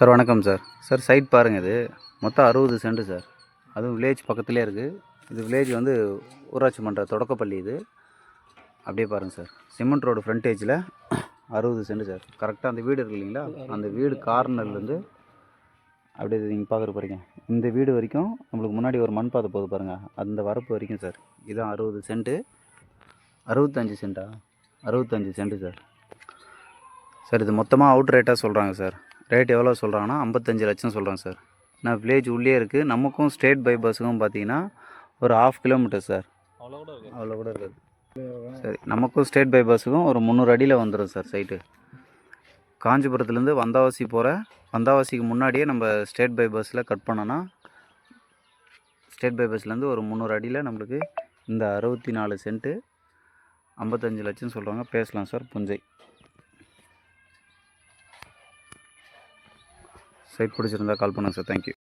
Sir வணக்கம் sir. Sir side பாருங்கள் இது. மொத்தம் அறுபது சென்ட் சார். அதுவும் வில்லேஜ் பக்கத்துலேயே இருக்குது இது வில்லேஜ் வந்து ஊராட்சி மன்ற தொடக்கப்பள்ளி இது. அப்படியே பாருங்கள் சார். சிமெண்ட் ரோடு ஃப்ரண்டேஜில் அறுபது சென்ட் சார். கரெக்டாக அந்த வீடு இருக்கு இல்லைங்களா? அந்த வீடு கார்னர்லேருந்து அப்படியே நீங்கள் பார்க்குற போகிறீங்க இந்த வீடு வரைக்கும் நம்மளுக்கு முன்னாடி ஒரு மண் பாதை போகுது பாருங்கள் அந்த வரப்பு வரைக்கும் சார். இதுதான் அறுபது சென்ட்டு அறுபத்தஞ்சு சென்ட்டா அறுபத்தஞ்சு சென்ட்டு சார். சார் இது மொத்தமாக அவுட் ரேட்டாக சொல்கிறாங்க சார். ரேட் எவ்வளோ சொல்கிறாங்கன்னா ஐம்பத்தஞ்சு லட்சம் சொல்கிறாங்க சார். நான் வில்லேஜ் உள்ளே இருக்குது நமக்கும் ஸ்டேட் பை பஸ்ஸுக்கும் பார்த்தீங்கன்னா ஒரு ஆஃப் கிலோமீட்டர் சார். அவ்வளோ கூட இருக்கு அவ்வளோ கூட இருக்காது. சரி நமக்கும் ஸ்டேட் பை பஸ்ஸுக்கும் ஒரு முந்நூறு அடியில் வந்துடும் சார் சைட்டு காஞ்சிபுரத்துலேருந்து வந்தாவாசி போகிற வந்தாவாசிக்கு முன்னாடியே நம்ம ஸ்டேட் பை பஸ்ஸில் கட் பண்ணோன்னா ஸ்டேட் பை பஸ்லேருந்து ஒரு முந்நூறு அடியில் நம்மளுக்கு இந்த அறுபத்தி நாலு சென்ட்டு ஐம்பத்தஞ்சு லட்சம் சொல்கிறாங்க பேசலாம் சார் புஞ்சை. சைட் பிடிச்சிருந்தா கால் பண்ணுங்கள் சார். தேங்க்யூ